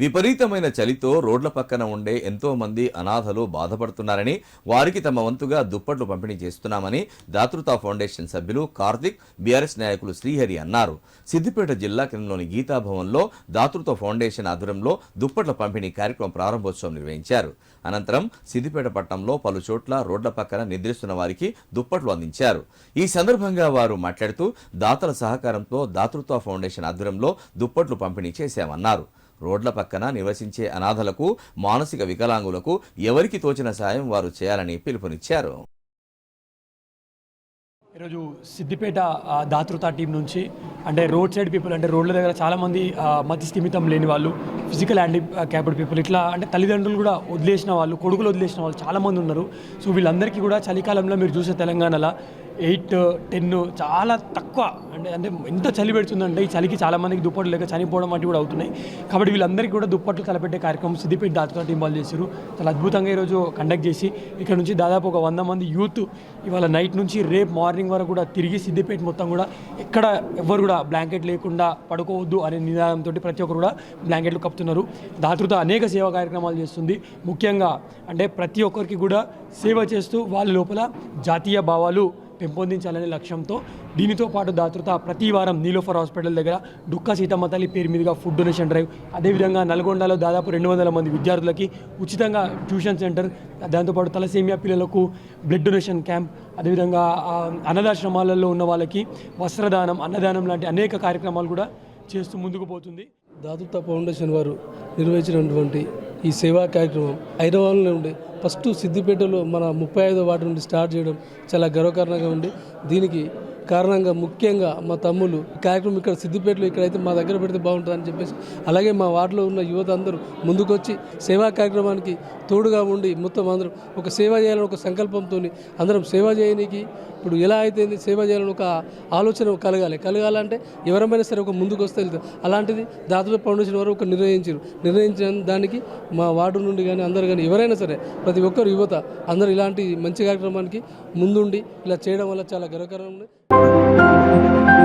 విపరీతమైన చలితో రోడ్ల పక్కన ఉండే ఎంతో మంది అనాథలు బాధపడుతున్నారని వారికి తమ వంతుగా దుప్పట్లు పంపిణీ చేస్తున్నామని దాతృతా ఫౌండేషన్ సభ్యులు కార్తిక్ బీఆర్ఎస్ నాయకులు శ్రీహరి అన్నారు. సిద్దిపేట జిల్లా కేంద్రంలోని గీతాభవన్లో దాతృత్వ ఫౌండేషన్ ఆధ్వర్యంలో దుప్పట్ల పంపిణీ కార్యక్రమం ప్రారంభోత్సవం నిర్వహించారు. అనంతరం సిద్దిపేట పట్టణంలో పలు చోట్ల రోడ్ల పక్కన నిద్రిస్తున్న వారికి దుప్పట్లు అందించారు. ఈ సందర్భంగా వారు మాట్లాడుతూ దాతల సహకారంతో దాతృత్వ ఫౌండేషన్ ఆధ్వర్యంలో దుప్పట్లు పంపిణీ చేశామన్నారు. రోడ్ల పక్కన నివసించే అనాథలకు మానసిక వికలాంగులకు ఎవరికి తోచిన సాయం వారు చేయాలని పిలుపునిచ్చారు. ఈరోజు సిద్దిపేట దాతృత టీం నుంచి అంటే రోడ్ సైడ్ పీపుల్ అంటే రోడ్ల దగ్గర చాలామంది మతి స్థిమితం లేని వాళ్ళు ఫిజికల్ హ్యాండి క్యాపబుల్ పీపుల్ ఇట్లా అంటే తల్లిదండ్రులు కూడా వదిలేసిన వాళ్ళు కొడుకులు వదిలేసిన వాళ్ళు చాలామంది ఉన్నారు. సో వీళ్ళందరికీ కూడా చలికాలంలో మీరు చూసే తెలంగాణలో ఎయిట్ టెన్ చాలా తక్కువ. అంటే అంటే ఎంత చలి పెడుతుందంటే ఈ చలికి చాలా మందికి దుప్పట్లు లేక చనిపోవడం వంటివి కూడా అవుతున్నాయి. కాబట్టి వీళ్ళందరికీ కూడా దుప్పట్లు తలపెట్టే కార్యక్రమం సిద్దిపేట దాతృత టీం చేశారు. చాలా అద్భుతంగా ఈరోజు కండక్ట్ చేసి ఇక్కడ నుంచి దాదాపు ఒక వంద మంది యూత్ ఇవాళ నైట్ నుంచి రేపు మార్నింగ్ వరకు కూడా తిరిగి సిద్దిపేట మొత్తం కూడా ఎక్కడ ఎవ్వరు కూడా బ్లాంకెట్ లేకుండా పడుకోవద్దు అనే నినాదంతో ప్రతి ఒక్కరు కూడా బ్లాంకెట్లు కప్పుతున్నారు. దాతృత అనేక సేవా కార్యక్రమాలు చేస్తుంది. ముఖ్యంగా అంటే ప్రతి ఒక్కరికి కూడా సేవ చేస్తూ వాళ్ళ లోపల జాతీయ భావాలు పెంపొందించాలనే లక్ష్యంతో దీనితో పాటు దాతృత ప్రతి వారం నీలోఫర్ హాస్పిటల్ దగ్గర డుక్క సీతమ్మ తల్లి పేరు మీదుగా ఫుడ్ డొనేషన్ డ్రైవ్. అదేవిధంగా నల్గొండలో దాదాపు రెండు వందల మంది విద్యార్థులకి ఉచితంగా ట్యూషన్ సెంటర్ దాంతోపాటు తలసేమియా పిల్లలకు బ్లడ్ డొనేషన్ క్యాంప్ అదేవిధంగా అన్నదాశ్రమాలలో ఉన్న వాళ్ళకి వస్త్రదానం అన్నదానం లాంటి అనేక కార్యక్రమాలు కూడా చేస్తూ ముందుకు పోతుంది. దాతృత ఫౌండేషన్ వారు నిర్వహించినటువంటి ఈ సేవా కార్యక్రమం హైదరాబాద్లో ఉండి. ఫస్ట్ సిద్దిపేటలో మన ముప్పై ఐదో వార్డు నుండి స్టార్ట్ చేయడం చాలా గర్వకారణంగా ఉంది. దీనికి కారణంగా ముఖ్యంగా మా తమ్ములు కార్యక్రమం ఇక్కడ సిద్దిపేటలో ఇక్కడైతే మా దగ్గర పెడితే బాగుంటుందని చెప్పేసి అలాగే మా వార్డులో ఉన్న యువత అందరూ ముందుకొచ్చి సేవా కార్యక్రమానికి తోడుగా ఉండి మొత్తం అందరం ఒక సేవ చేయాలని ఒక సంకల్పంతో అందరం సేవ చేయడానికి ఇప్పుడు ఎలా అయితే సేవ చేయాలని ఒక ఆలోచన కలగాలి. కలగాలంటే ఎవరమైనా సరే ఒక ముందుకు వస్తే వెళ్తారు. అలాంటిది దాతృ ఫౌండేషన్ వారు ఒక నిర్ణయించారు. నిర్ణయించిన దానికి మా వార్డు నుండి కానీ అందరు కానీ ఎవరైనా సరే ప్రతి ఒక్కరు యువత అందరూ ఇలాంటి మంచి కార్యక్రమానికి ముందుండి ఇలా చేయడం వల్ల చాలా గర్వకరంగా ఉంది